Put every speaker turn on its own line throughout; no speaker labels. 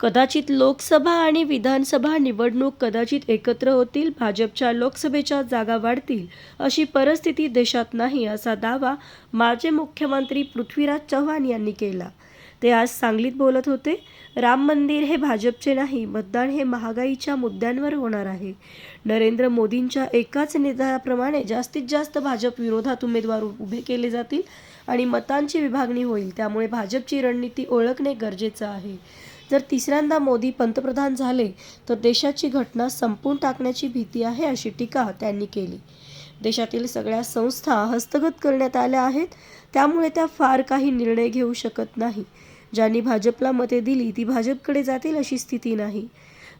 कदाचित लोकसभा आणि विधानसभा निवडणूक कदाचित एकत्र होतील भाजपच्या लोकसभेच्या जागा वाढतील अशी परिस्थिती देशात नाही असा दावा माजी मुख्यमंत्री पृथ्वीराज चव्हाण यांनी केला. ते आज सांगलीत बोलत होते राम मंदिर हे भाजपचे नाही मतदान हे महागाईच्या मुद्द्यांवर होणार आहे. नरेंद्र मोदींच्या एकाच निर्धाराप्रमाणे जास्तीत जास्त भाजप विरोधात उमेदवार उभे केले जातील आणि मतांची विभागणी होईल. त्यामुळे भाजपची रणनीती ओळखणे गरजेचं आहे. जर तिसऱ्यांदा मोदी पंतप्रधान झाले तर देशाची घटना संपवून टाकण्याची भीती आहे अशी टीका त्यांनी केली. देशातील सगळ्या संस्था हस्तगत करण्यात आल्या आहेत त्यामुळे त्या फार काही निर्णय घेऊ शकत नाही. ज्यांनी भाजपला मते दिली ती भाजपकडे जातील अशी स्थिती नाही.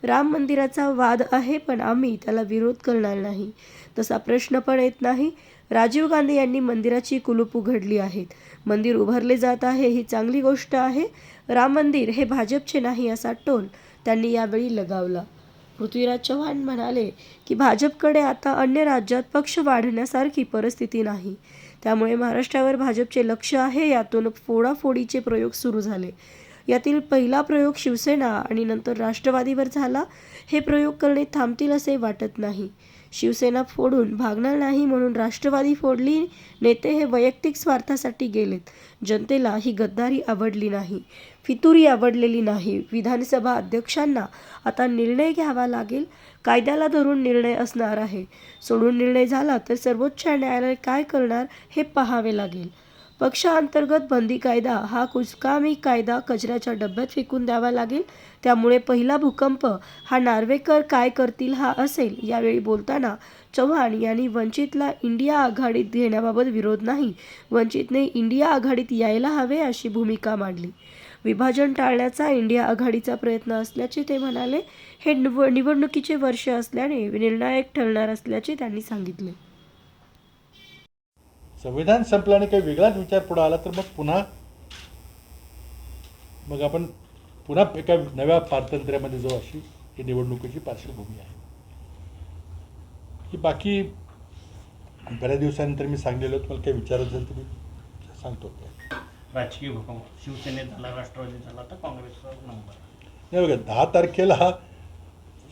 राम मंदिराचा वाद आहे पण आम्ही त्याला विरोध करणार नाही. तसा प्रश्न पण येत नाही. राजीव गांधी यांनी मंदिराची कुलूप उघडली आहेत. मंदिर उभारले जात आहे ही चांगली गोष्ट आहे राम मंदिर हे भाजपचे नाही असा टोल त्यांनी यावेळी लगावला. पृथ्वीराज चव्हाण म्हणाले की भाजपकडे आता अन्य राज्यात पक्ष वाढण्यासारखी परिस्थिती नाही. त्यामुळे महाराष्ट्रावर भाजपचे लक्ष आहे यातून फोडाफोडीचे प्रयोग सुरू झाले. यातील पहिला प्रयोग शिवसेना आणि नंतर राष्ट्रवादीवर झाला. हे प्रयोग करणे थांबतील असे वाटत नाही. शिवसेना फोडून भागणार नाही म्हणून राष्ट्रवादी फोडली नेते हे वैयक्तिक स्वार्थासाठी गेलेत. जनतेला ही गद्दारी आवडली नाही फितुरी आवडलेली नाही. विधानसभा अध्यक्षांना आता निर्णय घ्यावा लागेल. कायद्याला धरून निर्णय असणार आहे. सोडून निर्णय झाला तर सर्वोच्च न्यायालय काय करणार हे पाहावे लागेल. पक्षांतर्गत बंदी कायदा हा कुचकामी कायदा कचऱ्याच्या डब्यात फेकून द्यावा लागेल. त्यामुळे पहिला भूकंप हा नार्वेकर काय करतील हा असेल यावेळी बोलताना चव्हाण यांनी वंचितला इंडिया आघाडीत घेण्याबाबत विरोध नाही. वंचितने इंडिया आघाडीत यायला हवे अशी भूमिका मांडली. विभाजन टाळण्याचा इंडिया आघाडीचा प्रयत्न असल्याचे ते म्हणाले. हे निव निवडणुकीचे वर्ष असल्याने निर्णायक ठरणार असल्याचे त्यांनी सांगितले.
संविधान संपलं आणि काही वेगळाच विचार पुढे आला तर मग पुन्हा मग आपण पुन्हा एका नव्या पारतंत्र्यामध्ये जाऊ अशी ही निवडणुकीची पार्श्वभूमी आहे. ही बाकी बऱ्याच दिवसानंतर मी सांगलेलो तुम्हाला काही विचारत असेल तर मी सांगतो.
राजकीय भूकंप. शिवसेनेत झाला राष्ट्रवादीत झाला तर काँग्रेसचा नंबर.
नाही बघा दहा तारखेला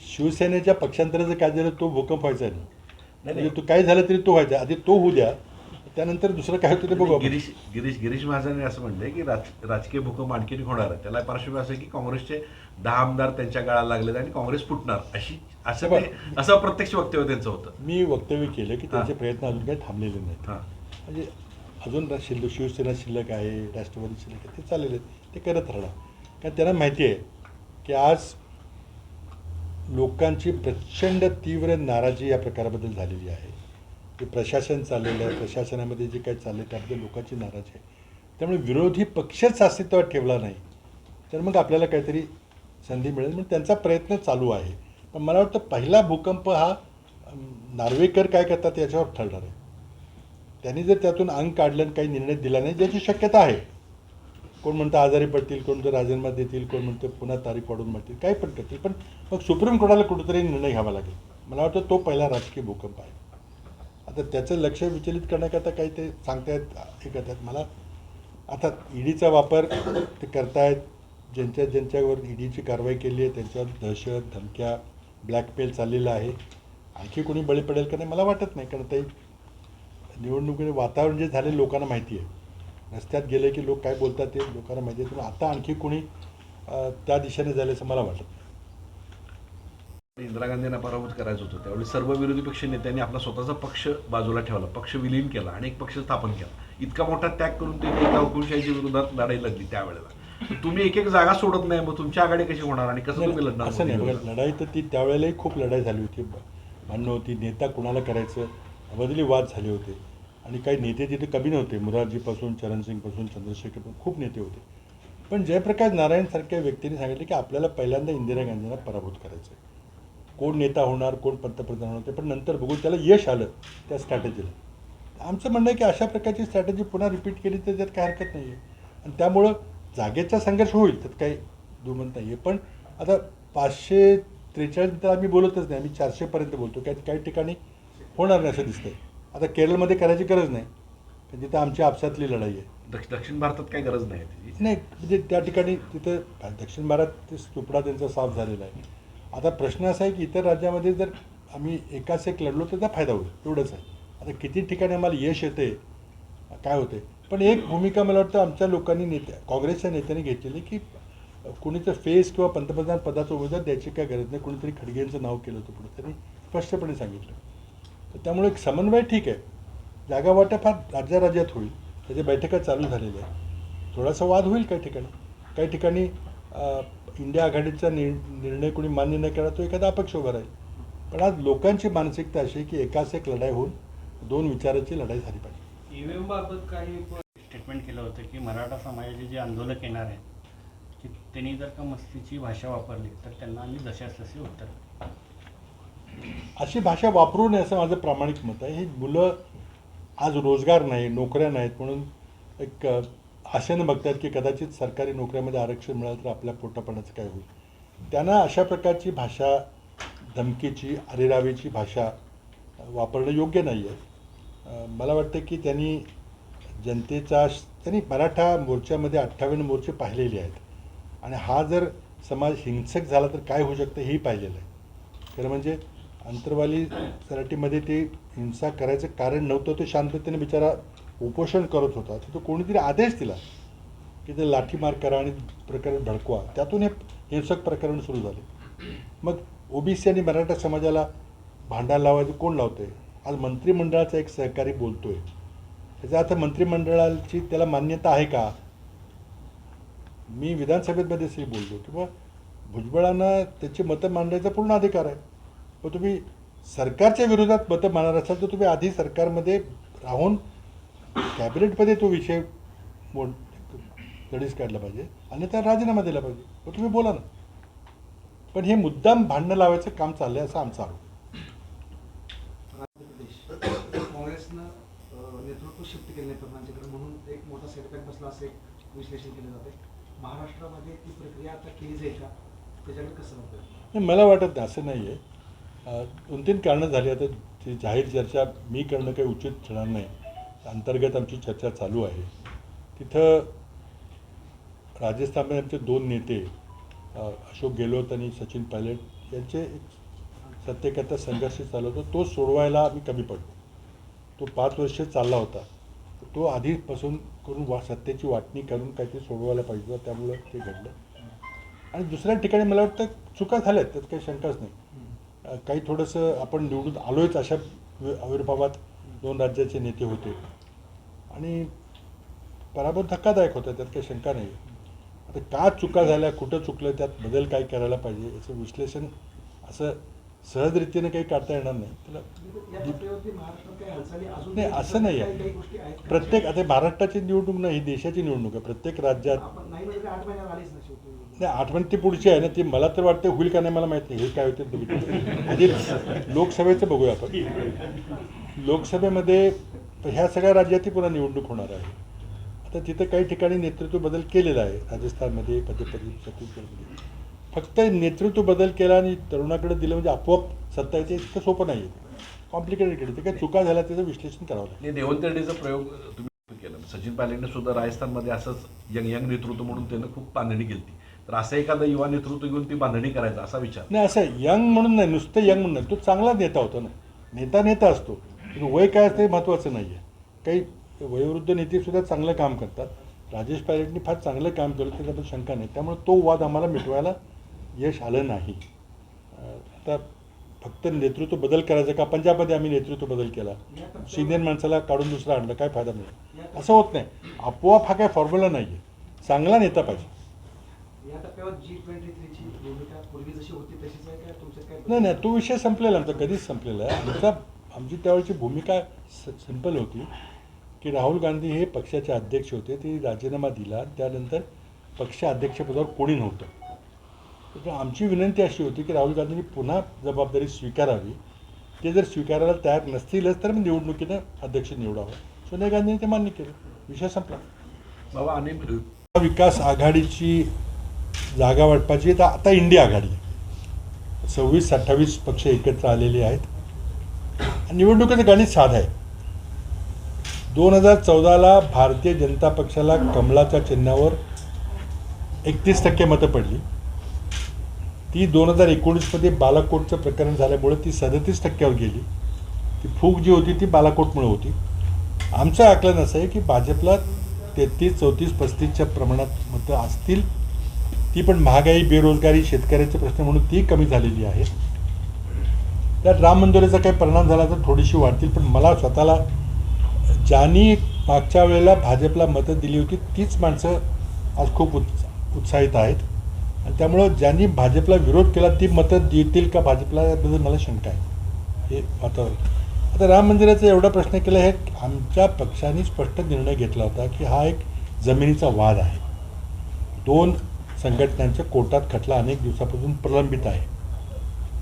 शिवसेनेच्या पक्षांतराचं काय झालं तो भूकंप व्हायचा नाही. म्हणजे तो काय झालं तरी तो व्हायचा. आधी तो होऊ द्या त्यानंतर दुसरं काय होतं ते बघू आपण.
गिरीश गिरीश गिरीश महाजन असं म्हणले की राज राजकीय भूकंप आणखीन होणार आहे त्याला पार्श्वभूमी असं आहे की काँग्रेसचे दहा आमदार त्यांच्या गाळाला लागलेत आणि काँग्रेस फुटणार. अशी असं ते असं अप्रत्यक्ष वक्तव्य त्यांचं होतं.
मी वक्तव्य केलं की त्यांचे. प्रयत्न अजून काही थांबलेले नाहीत.
हां.
म्हणजे अजून रा- शिल्लक शिवसेना शिल्लक आहे राष्ट्रवादी शिल्लक आहे ते चाललेले आहेत. ते करत राहणार. कारण त्यांना माहिती आहे की आज लोकांची प्रचंड तीव्र नाराजी या प्रकाराबद्दल झालेली आहे. जे प्रशासन चाललेलं आहे प्रशासनामध्ये जे काही चाललं आहे त्याबद्दल लोकांची नाराजी आहे. त्यामुळे विरोधी पक्षच अस्तित्वात ठेवला नाही. तर मग आपल्याला काहीतरी संधी मिळेल. म्हणून त्यांचा प्रयत्न चालू आहे. पण मला वाटतं पहिला भूकंप हा नार्वेकर काय करतात याच्यावर ठरणार आहे. त्यांनी जर त्यातून अंग काढलं आणि काही निर्णय दिला नाही ज्याची शक्यता आहे. कोण म्हणतं आजारी पडतील कोण म्हणतं राजीनामा देतील कोण म्हणतं पुन्हा तारीख वाढून म्हणतील काही पण करतील. पण मग सुप्रीम कोर्टाला कुठेतरी निर्णय घ्यावा लागेल. मला वाटतं तो पहिला राजकीय भूकंप आहे. आता त्याचं लक्ष विचलित करण्याकरता काही ते सांगतायत हे करतायत. मला आता ईडीचा वापर ते करतायत. ज्यांच्या ज्यांच्यावर ईडीची कारवाई केली आहे त्यांच्यावर दहशत धमक्या ब्लॅकमेल चाललेलं आहे. आणखी कोणी बळी पडेल का नाही मला वाटत नाही. कारण ते निवडणुकीने वातावरण जे झाले लोकांना माहिती आहे. रस्त्यात गेले की लोक काय बोलतात ते लोकांना माहिती आहे. पण आता आणखी कोणी त्या दिशेने झाले असं मला वाटत नाही.
इंदिरा गांधींना पराभूत करायचं होतं. त्यावेळी सर्व विरोधी पक्ष नेत्यांनी आपला स्वतःचा पक्ष बाजूला ठेवला. पक्ष विलीन केला आणि एक पक्ष स्थापन केला. इतका मोठा त्याग करून ते एका हुकुमशाहीच्या विरोधात लढाई लढली त्यावेळेला. तुम्ही एक एक जागा सोडत नाही मग तुमची आघाडी कशी होणार आणि कसं तुम्ही लढणार
असं नाही बघा लढाई तर ती त्यावेळेलाही खूप लढाई झाली होती. भांडणं होती नेता कुणाला करायचं? बदली वाद झाले होते. आणि काही नेते तिथे कमी नव्हते. मुरारजीपासून चरणसिंगपासून चंद्रशेखर खूप नेते होते. पण जयप्रकाश नारायणसारख्या व्यक्तीने सांगितले की आपल्याला पहिल्यांदा इंदिरा गांधींना पराभूत करायचं आहे कोण नेता होणार कोण पंतप्रधान होणार ते पण नंतर बघून त्याला यश आलं त्या स्ट्रॅटेजीला आमचं म्हणणं आहे की अशा प्रकारची स्ट्रॅटेजी पुन्हा रिपीट केली तर त्यात काही हरकत नाही आहे आणि त्यामुळं जागेचा संघर्ष होईल त्यात काही दुमत नाही आहे पण आता पाचशे त्रेचाळीस तर आम्ही बोलतच नाही. आम्ही चारशेपर्यंत बोलतो. काही काही ठिकाणी होणार नाही असं दिसतंय. आता केरळमध्ये करायची गरज नाही. कारण तिथं आमच्या आपसातली लढाई आहे.
दक्ष- दक्षिण भारतात काही गरज नाही
नाही म्हणजे त्या ठिकाणी तिथं दक्षिण भारत ते तुकडा त्यांचा साफ झालेला आहे. आता प्रश्न असा आहे की इतर राज्यामध्ये जर आम्ही एकाच एक लढलो तर त्याचा फायदा होईल. एवढंच आहे. आता किती ठिकाणी आम्हाला यश येते काय होते? पण एक भूमिका मला वाटतं आमच्या लोकांनी नेत्या काँग्रेसच्या नेत्यांनी घेतलेली की कुणीचं फेस किंवा पंतप्रधान पदाचा उमेदवार द्यायची काय गरज नाही. कुणीतरी खडगेंचं नाव केलं होतं पुढे. त्यांनी स्पष्टपणे सांगितलं. तर त्यामुळे एक समन्वय ठीक आहे. जागा वाटप हा राज्या राज्यात होईल. त्याच्या बैठका चालू झालेल्या आहेत. थोडासा वाद होईल काही ठिकाणी. काही ठिकाणी इंडिया आघाडीचा नि निर्णय कोणी मान्य नाही करा तो एखादा अपक्ष उभा राहील. पण आज लोकांची मानसिकता अशी की एकाच एक लढाई होऊन दोन विचाराची लढाई झाली पाहिजे.
ईव्हीएम बाबत काही
स्टेटमेंट केलं होतं की मराठा समाजाचे जे आंदोलक येणार आहेत की त्यांनी जर का मस्तीची भाषा वापरली तर त्यांना आम्ही जशास तसे उत्तर
अशी भाषा वापरू नये असं माझं प्रामाणिक मत आहे. ही मुलं आज रोजगार नाही नोकऱ्या नाहीत म्हणून एक आशेनं बघतात की कदाचित सरकारी नोकऱ्यामध्ये आरक्षण मिळालं तर आपल्या पोटापणाचं काय होईल? त्यांना अशा प्रकारची भाषा धमकीची अरेरावीची भाषा वापरणं योग्य नाही आहे मला वाटतं की त्यांनी जनतेचा त्यांनी मराठा मोर्चामध्ये अठ्ठावन्न मोर्चे पाहिलेले आहेत. आणि हा जर समाज हिंसक झाला तर काय होऊ शकतं हेही पाहिलेलं आहे. खरं म्हणजे अंतरवाली सराटीमध्ये ते हिंसा करायचं कारण नव्हतं तो शांततेने बिचारा उपोषण करत होता तिथं कोणीतरी आदेश दिला की ते लाठीमार करा आणि प्रकरण भडकवा त्यातून हे हिंसक प्रकरण सुरू झाले. मग ओबीसी आणि मराठा समाजाला भांडायला लावायचं कोण लावतंय? आज मंत्रिमंडळाचा एक सहकारी बोलतोय. त्याचा अर्थ मंत्रिमंडळाची त्याला मान्यता आहे का? मी विधानसभेमध्ये श्री बोललो किंवा भुजबळांना त्याची मतं मांडायचा पूर्ण अधिकार आहे. पण तुम्ही सरकारच्या विरोधात मतं मांडणार असाल तर तुम्ही आधी सरकारमध्ये राहून कॅबिनेटमध्ये तो विषय मोड लढीस काढला पाहिजे. आणि त्या राजीनामा दिला पाहिजे. मग तुम्ही बोला ना. पण हे मुद्दाम भांडणं लावायचं काम चाललंय असं आमचा आरोप.
आंध्र प्रदेश काँग्रेसनं अं, नेतृत्व शिफ्ट केलं नाही तरुणांच्याकडे म्हणून एक मोठा सेटबॅक बसला असं एक विश्लेषण केलं जाते महाराष्ट्रामध्ये ती प्रक्रिया आता केली जाईल का? त्याच्याकडे कसं होतं
नाही मला वाटत नाही असं नाही आहे दोन तीन कारणं झाली. आता ती जाहीर चर्चा मी करणं काही उचित ठरणार नाही. अंतर्गत आमची चर्चा चालू आहे. तिथं राजस्थानमध्ये आमचे दोन नेते अशोक गेहलोत आणि सचिन पायलट यांचे सत्तेकरता संघर्ष चालू होता. तो सोडवायला आम्ही कमी पडलो. तो पाच वर्ष चालला होता. तो आधीपासून करून वा सत्तेची वाटणी करून काहीतरी सोडवायला पाहिजे होतं. त्यामुळं ते घडलं. आणि दुसऱ्या ठिकाणी मला वाटतं चुका झाल्यात. त्यात काही शंकाच नाही. काही थोडंसं आपण निवडून आलोयच अशा आविर्भावात. दोन राज्याचे नेते होते. आणि पराभव धक्कादायक होता त्यात काही शंका नाही. आता का चुका झाल्या कुठं चुकलं त्यात बदल काय करायला पाहिजे याचं विश्लेषण असं सहजरीतीने काही काढता येणार नाही. त्याला नाही असं नाही आहे. प्रत्येक आता महाराष्ट्राची निवडणूक नाही ही देशाची निवडणूक आहे. प्रत्येक राज्यात
नाही आठ महिन्यात
आठवण ती पुढची आहे ना ती मला तर वाटते होईल का नाही मला माहीत नाही. हे काय होते लोकसभेचं बघूया आपण. लोकसभेमध्ये ह्या सगळ्या राज्यातही पुन्हा निवडणूक होणार आहे. आता तिथं काही ठिकाणी नेतृत्व बदल केलेला आहे. राजस्थानमध्ये मध्य प्रदेश छत्तीसगडमध्ये. फक्त नेतृत्व बदल केला आणि तरुणाकडे दिलं म्हणजे आपोआप सत्ता येते इतकं सोपं नाही आहे. कॉम्प्लिकेटेड केलं. ते काही चुका झाल्या त्याचं विश्लेषण करावं लागेल.
देवंत रेड्डीचा प्रयोग तुम्ही केला. सचिन पायलटने सुद्धा राजस्थानमध्ये असंच यंग यंग नेतृत्व म्हणून त्यानं खूप बांधणी केली. तर असं एखादं युवा नेतृत्व घेऊन ती बांधणी करायचा असा विचार.
नाही असं यंग म्हणून नाही नुसतं यंग म्हणून नाही. तो चांगला नेता होता ना. नेता नेता असतो. वय काय असतं हे महत्त्वाचं नाही आहे काही वयोवृद्ध नेतेसुद्धा चांगलं काम करतात. राजेश पायलटनी फार चांगलं काम केलं त्याच्याबद्दल शंका नाही. त्यामुळे तो वाद आम्हाला मिटवायला यश आलं नाही. आता फक्त नेतृत्व बदल करायचं का? पंजाबमध्ये आम्ही नेतृत्व बदल केला. सिनियर माणसाला काढून दुसरा आणलं. काय फायदा मिळेल असं होत नाही. आपोआप हा काय फॉर्म्युला नाही आहे चांगला नेता पाहिजे. नाही नाही. तो विषय संपलेला. आमचा कधीच संपलेला आहे. आमचा आमची त्यावेळची भूमिका सिंपल होती की राहुल गांधी हे पक्षाचे अध्यक्ष होते ते राजीनामा दिला त्यानंतर पक्ष अध्यक्षपदावर कोणी नव्हतं. तर आमची विनंती अशी होती की राहुल गांधींनी पुन्हा जबाबदारी स्वीकारावी. ते जर स्वीकारायला तयार नसतीलच तर मग निवडणुकीनं अध्यक्ष निवडावं. सोनिया गांधींनी ते मान्य केलं. विषय संपला.
बाबा आणि
विकास आघाडीची जागा वाटपाची तर आता इंडिया आघाडी सव्वीस अठ्ठावीस पक्ष एकत्र आलेले आहेत. निवडणुकीचं गणित साधं आहे. दोन हजार चौदाला भारतीय जनता पक्षाला कमलाच्या चिन्हावर एकतीस टक्के मतं पडली. ती दोन हजार एकोणीसमध्ये बालाकोटचं प्रकरण झाल्यामुळे ती सदतीस टक्क्यावर गेली. ती फूक जी होती ती बालाकोटमुळे होती. आमचं आकलन असं आहे की भाजपला तेहतीस चौतीस पस्तीसच्या प्रमाणात मतं असतील. ती पण महागाई बेरोजगारी शेतकऱ्याचे प्रश्न म्हणून ती कमी झालेली आहे. त्यात राम मंदिराचा काही परिणाम झाला तर थोडीशी वाढतील पण मला स्वतःला ज्यांनी मागच्या वेळेला भाजपला मतं दिली होती तीच माणसं आज खूप उत्स उत्साहित आहेत. आणि त्यामुळं ज्यांनी भाजपला विरोध केला ती मतं देतील का भाजपला याबद्दल मला शंका आहे. हे वातावरण. आता राम मंदिराचा एवढा प्रश्न केला हे आमच्या पक्षाने स्पष्ट निर्णय घेतला होता की हा एक जमिनीचा वाद आहे. दोन संघटनांच्या कोर्टात खटला अनेक दिवसापासून प्रलंबित आहे.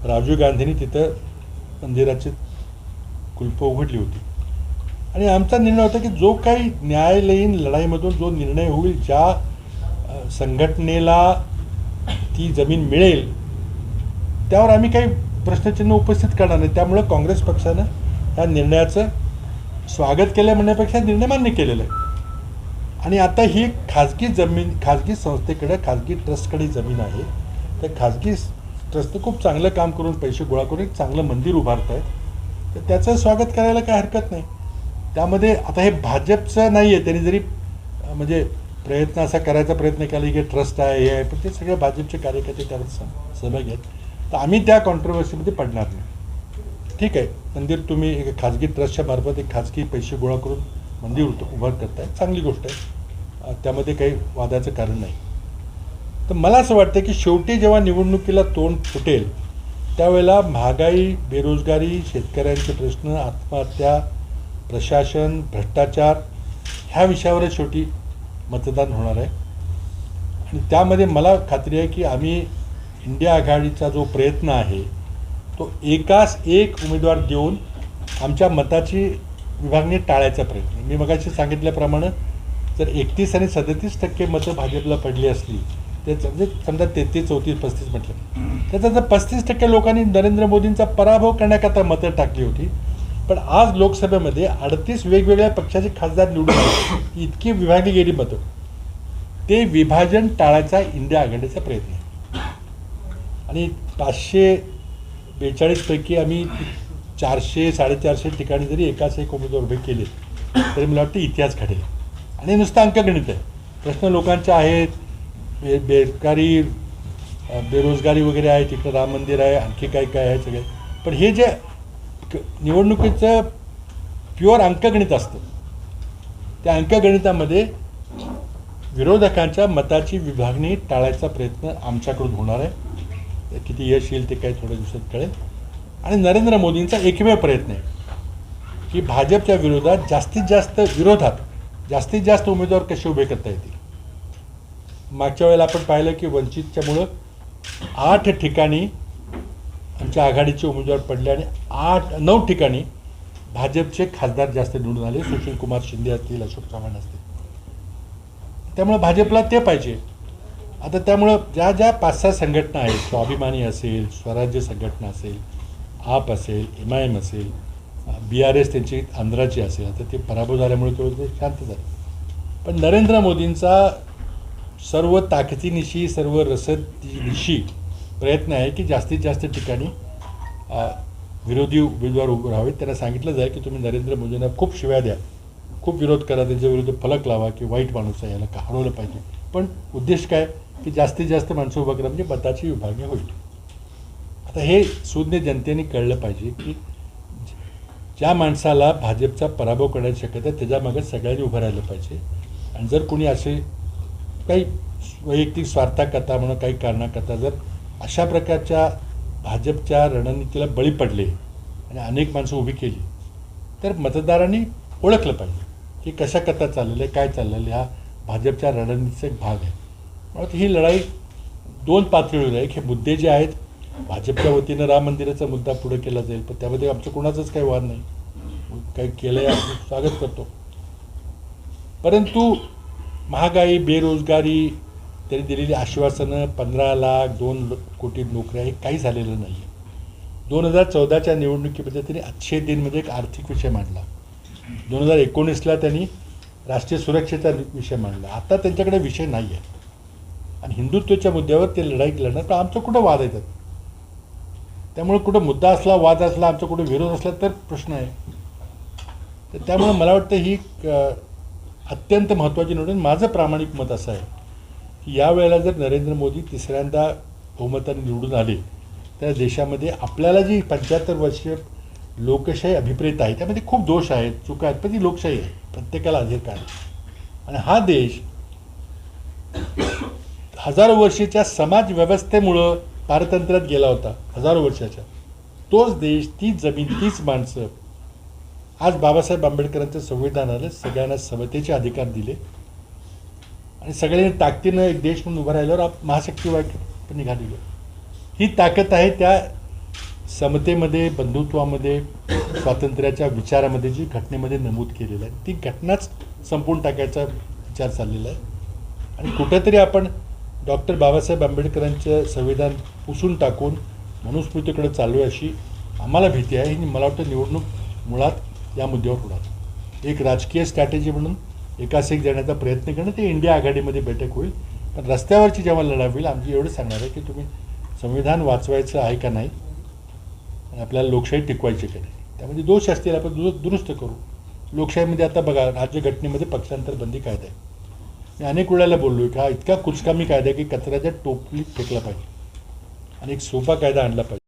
राजीव गांधींनी तिथं मंदिराची कुलप उघडली होती. आणि आमचा निर्णय होता की जो काही न्यायालयीन लढाईमधून जो निर्णय होईल ज्या संघटनेला ती जमीन मिळेल त्यावर आम्ही काही प्रश्नचिन्ह उपस्थित करणार नाही. त्यामुळं काँग्रेस पक्षानं या निर्णयाचं स्वागत केलं म्हणण्यापेक्षा निर्णय मान्य केलेला आहे. आणि आता ही खाजगी जमीन खाजगी संस्थेकडे खाजगी ट्रस्टकडे जमीन आहे. त्या खाजगी ट्रस्टनं खूप चांगलं काम करून पैसे गोळा करून एक चांगलं मंदिर उभारत आहेत तर त्याचं स्वागत करायला काय हरकत नाही. त्यामध्ये आता हे भाजपचं नाही आहे त्यांनी जरी म्हणजे प्रयत्न असा करायचा प्रयत्न केला की ट्रस्ट आहे हे आहे पण ते सगळे भाजपचे कार्यकर्ते त्यात सहभागी आहेत. तर आम्ही त्या कॉन्ट्रोवर्सीमध्ये पडणार नाही. ठीक आहे मंदिर तुम्ही एक खाजगी ट्रस्टच्या मार्फत एक खाजगी पैसे गोळा करून मंदिर उभं करताय. चांगली गोष्ट आहे. त्यामध्ये काही वादाचं कारण नाही. तर मला असं वाटतं की शेवटी जेव्हा निवडणुकीला तोंड फुटेल त्यावेळेला महागाई बेरोजगारी शेतकऱ्यांचे प्रश्न आत्महत्या प्रशासन भ्रष्टाचार ह्या विषयावरच शेवटी मतदान होणार आहे. आणि त्यामध्ये मला खात्री आहे की आम्ही इंडिया आघाडीचा जो प्रयत्न आहे तो एकास एक उमेदवार देऊन आमच्या मताची विभागणी टाळायचा प्रयत्न. मी मगाशी सांगितल्याप्रमाणे जर एकतीस आणि सदतीस टक्के मतं भाजपला पडली असली त्याचं म्हणजे समजा तेहतीस चौतीस पस्तीस म्हटलं. त्याचा जर पस्तीस टक्के लोकांनी नरेंद्र मोदींचा पराभव करण्याकरता मतं टाकली होती पण आज लोकसभेमध्ये अडतीस वेगवेगळ्या पक्षाचे खासदार निवडून इतकी विभागली गेली मतं. ते विभाजन टाळायचा इंडिया आघाडीचा प्रयत्न आहे. आणि पाचशे बेचाळीसपैकी आम्ही चारशे साडेचारशे ठिकाणी जरी एकाच एक उमेदवार उभे केले तरी मला वाटतं इतिहास घडेल. आणि नुसतं अंकगणित आहे. प्रश्न लोकांचे आहेत म्हणजे बे बेकारी बेरोजगारी वगैरे आहे तिकडं राम मंदिर आहे आणखी काय काय आहे सगळे. पण हे जे क- निवडणुकीचं प्युअर अंकगणित असतं. त्या अंकगणितामध्ये विरोधकांच्या मताची विभागणी टाळायचा प्रयत्न आमच्याकडून होणार आहे. किती यश येईल ते काही थोड्या दिवसात कळेल. आणि नरेंद्र मोदींचा एकमेव प्रयत्न आहे की भाजपच्या विरोधात जास्तीत जास्त विरोधात जास्तीत जास्त उमेदवार कसे उभे करता येतील? मागच्या वेळेला आपण पाहिलं की वंचितच्यामुळं आठ ठिकाणी आमच्या आघाडीचे उमेदवार पडले आणि आठ नऊ ठिकाणी भाजपचे खासदार जास्त निवडून आले. सुशील कुमार शिंदे असतील अशोक चव्हाण असतील. त्यामुळं भाजपला ते पाहिजे. आता त्यामुळं ज्या ज्या पाच सहा संघटना आहेत स्वाभिमानी असेल स्वराज्य संघटना असेल आप असेल एम आय एम असेल बी आर एस त्यांची आंध्राची असेल आता ते पराभव झाल्यामुळे थोडं ते शांत झाले. पण नरेंद्र मोदींचा सर्व ताकदीनिशी सर्व रसदनिशी प्रयत्न आहे की जास्तीत जास्त ठिकाणी विरोधी उमेदवार उभे राहावेत. त्यांना सांगितलं जाईल की तुम्ही नरेंद्र मोदींना खूप शिव्या द्या. खूप विरोध करा त्यांच्या विरुद्ध फलक लावा की वाईट माणूस आहे याला का हरवलं पाहिजे? पण उद्देश काय? की जास्तीत जास्त माणसं उभं करा म्हणजे मताची विभागणी होईल. आता हे सुज्ञ जनतेने कळलं पाहिजे की ज्या माणसाला भाजपचा पराभव करण्याची शक्यता त्याच्यामागे सगळ्यांनी उभं राहिलं पाहिजे. आणि जर कोणी असे काही वैयक्तिक स्वार्थाकथा म्हणून काही कारणाकथा जर अशा प्रकारच्या भाजपच्या रणनीतीला बळी पडले आणि अनेक माणसं उभी केली तर मतदारांनी ओळखलं पाहिजे की कशाकरता चाललेलं आहे काय चाललेलं आहे हा भाजपच्या रणनीतीचा एक भाग आहे. म्हणून ही लढाई दोन पातळीवर आहे. हे मुद्दे जे आहेत भाजपच्या वतीनं राम मंदिराचा मुद्दा पुढे केला जाईल पण त्यामध्ये आमचं कोणाचंच काही वाद नाही. काही केलं आहे स्वागत करतो. परंतु महागाई बेरोजगारी त्यांनी दिलेली आश्वासनं पंधरा लाख दोन कोटी नोकऱ्या हे काही झालेलं नाही आहे दोन हजार चौदाच्या निवडणुकीमध्ये त्यांनी अच्छे दिन म्हणजे एक आर्थिक विषय मांडला. दोन हजार एकोणीसला त्यांनी राष्ट्रीय सुरक्षेचा विषय मांडला. आता त्यांच्याकडे विषय नाही आहे आणि हिंदुत्वाच्या मुद्द्यावर ते लढाई लढणार पण आमचं कुठं वाद येतात त्यामुळे कुठं मुद्दा असला वाद असला आमचा कुठं विरोध असला तर प्रश्न आहे. तर त्यामुळे मला वाटतं ही अत्यंत महत्त्वाची निवडून माझं प्रामाणिक मत असं आहे की यावेळेला जर नरेंद्र मोदी तिसऱ्यांदा बहुमताने निवडून आले तर देशामध्ये आपल्याला जी पंच्याहत्तर वर्षीय लोकशाही अभिप्रेत आहे त्यामध्ये खूप दोष आहेत चुका आहेत पण ती लोकशाही आहे प्रत्येकाला अधिकार आहे. आणि हा देश हजारो वर्षाच्या समाज व्यवस्थेमुळं पारतंत्र्यात गेला होता हजारो वर्षाच्या. तोच देश तीच जमीन तीच माणसं आज बाबासाहेब आंबेडकरांच्या संविधानाला सगळ्यांना समतेचे अधिकार दिले. आणि सगळ्यांनी ताकदीनं एक देश म्हणून उभं राहिल्यावर आप महाशक्ती पण निघालेली ही ताकद आहे त्या समतेमध्ये बंधुत्वामध्ये स्वातंत्र्याच्या विचारामध्ये जी घटनेमध्ये नमूद केलेलं आहे. ती घटनाच संपून टाकायचा विचार चाललेला आहे. आणि कुठंतरी आपण डॉक्टर बाबासाहेब आंबेडकरांचं संविधान पुसून टाकून मनुस्मृतीकडे चालू आहे अशी आम्हाला भीती आहे. आणि मला वाटतं निवडणूक मुळात या मुद्द्यावर होणार एक राजकीय स्ट्रॅटेजी म्हणून एकास एक देण्याचा प्रयत्न करणं ते इंडिया आघाडीमध्ये बैठक होईल. पण रस्त्यावरची जेव्हा लढा होईल आमची एवढं सांगणार आहे की तुम्ही संविधान वाचवायचं आहे का नाही आणि आपल्याला लोकशाही टिकवायची का नाही त्यामध्ये दोष असतील आपण दुर दुरुस्त करू. लोकशाहीमध्ये आता बघा राज्यघटनेमध्ये पक्षांतर बंदी कायदा आहे. मी अनेक वेळेला बोललो की हा इतका कुचकामी कायदा आहे की कचऱ्याच्या टोपलीत फेकला पाहिजे. आणि एक सोपा कायदा आणला पाहिजे.